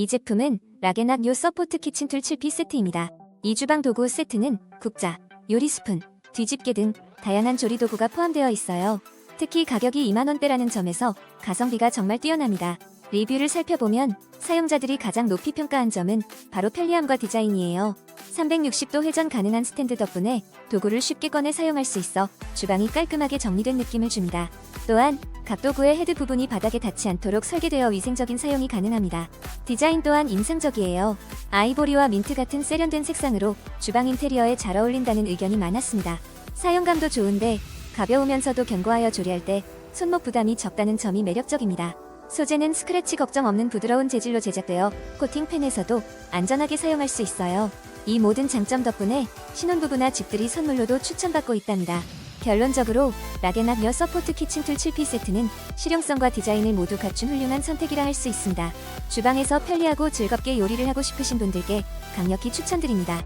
이 제품은 라게낙 요 서포트 키친 툴 7피 세트입니다. 이 주방 도구 세트는 국자, 요리 스푼, 뒤집개 등 다양한 조리 도구가 포함되어 있어요. 특히 가격이 2만원대라는 점에서 가성비가 정말 뛰어납니다. 리뷰를 살펴보면 사용자들이 가장 높이 평가한 점은 바로 편리함과 디자인이에요. 360도 회전 가능한 스탠드 덕분에 도구를 쉽게 꺼내 사용할 수 있어 주방이 깔끔하게 정리된 느낌을 줍니다. 또한 각도구의 헤드 부분이 바닥에 닿지 않도록 설계되어 위생적인 사용이 가능합니다. 디자인 또한 인상적이에요. 아이보리와 민트 같은 세련된 색상으로 주방 인테리어에 잘 어울린다는 의견이 많았습니다. 사용감도 좋은데 가벼우면서도 견고하여 조리할 때 손목 부담이 적다는 점이 매력적입니다. 소재는 스크래치 걱정 없는 부드러운 재질로 제작되어 코팅팬에서도 안전하게 사용할 수 있어요. 이 모든 장점 덕분에 신혼부부나 집들이 선물로도 추천받고 있답니다. 결론적으로 라게낙 여 서포트 키친 툴 7피 세트는 실용성과 디자인을 모두 갖춘 훌륭한 선택이라 할 수 있습니다. 주방에서 편리하고 즐겁게 요리를 하고 싶으신 분들께 강력히 추천드립니다.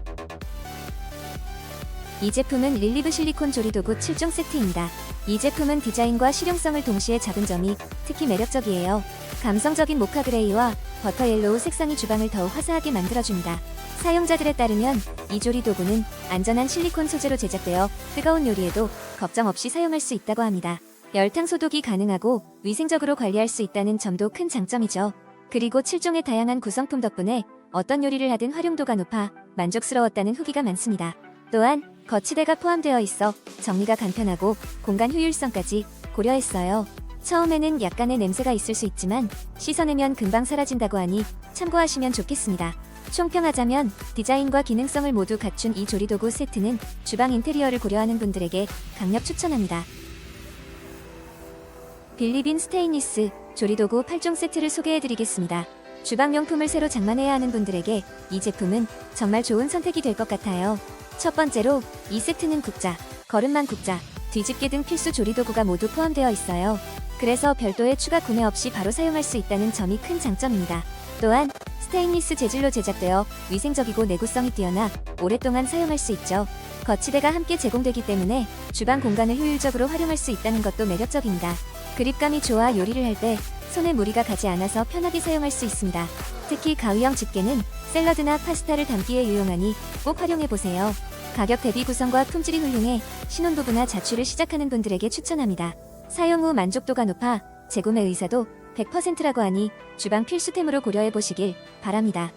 이 제품은 릴리브 실리콘 조리도구 7종 세트입니다. 이 제품은 디자인과 실용성을 동시에 잡은 점이 특히 매력적이에요. 감성적인 모카 그레이와 버터 옐로우 색상이 주방을 더욱 화사하게 만들어줍니다. 사용자들에 따르면 이 조리 도구는 안전한 실리콘 소재로 제작되어 뜨거운 요리에도 걱정 없이 사용할 수 있다고 합니다. 열탕 소독이 가능하고 위생적으로 관리할 수 있다는 점도 큰 장점이죠. 그리고 7종의 다양한 구성품 덕분에 어떤 요리를 하든 활용도가 높아 만족스러웠다는 후기가 많습니다. 또한 거치대가 포함되어 있어 정리가 간편하고 공간 효율성까지 고려했어요. 처음에는 약간의 냄새가 있을 수 있지만 씻어내면 금방 사라진다고 하니 참고하시면 좋겠습니다. 총평하자면 디자인과 기능성을 모두 갖춘 이 조리도구 세트는 주방 인테리어를 고려하는 분들에게 강력 추천합니다. 빌리빈 스테인리스 조리도구 8종 세트를 소개해드리겠습니다. 주방용품을 새로 장만해야 하는 분들에게 이 제품은 정말 좋은 선택이 될 것 같아요. 첫 번째로 이 세트는 국자, 거름망 국자, 뒤집개 등 필수 조리 도구가 모두 포함되어 있어요. 그래서 별도의 추가 구매 없이 바로 사용할 수 있다는 점이 큰 장점입니다. 또한 스테인리스 재질로 제작되어 위생적이고 내구성이 뛰어나 오랫동안 사용할 수 있죠. 거치대가 함께 제공되기 때문에 주방 공간을 효율적으로 활용할 수 있다는 것도 매력적입니다. 그립감이 좋아 요리를 할 때 손에 무리가 가지 않아서 편하게 사용할 수 있습니다. 특히 가위형 집게는 샐러드나 파스타를 담기에 유용하니 꼭 활용해보세요. 가격 대비 구성과 품질이 훌륭해 신혼부부나 자취를 시작하는 분들에게 추천합니다. 사용 후 만족도가 높아 재구매 의사도 100%라고 하니 주방 필수템으로 고려해보시길 바랍니다.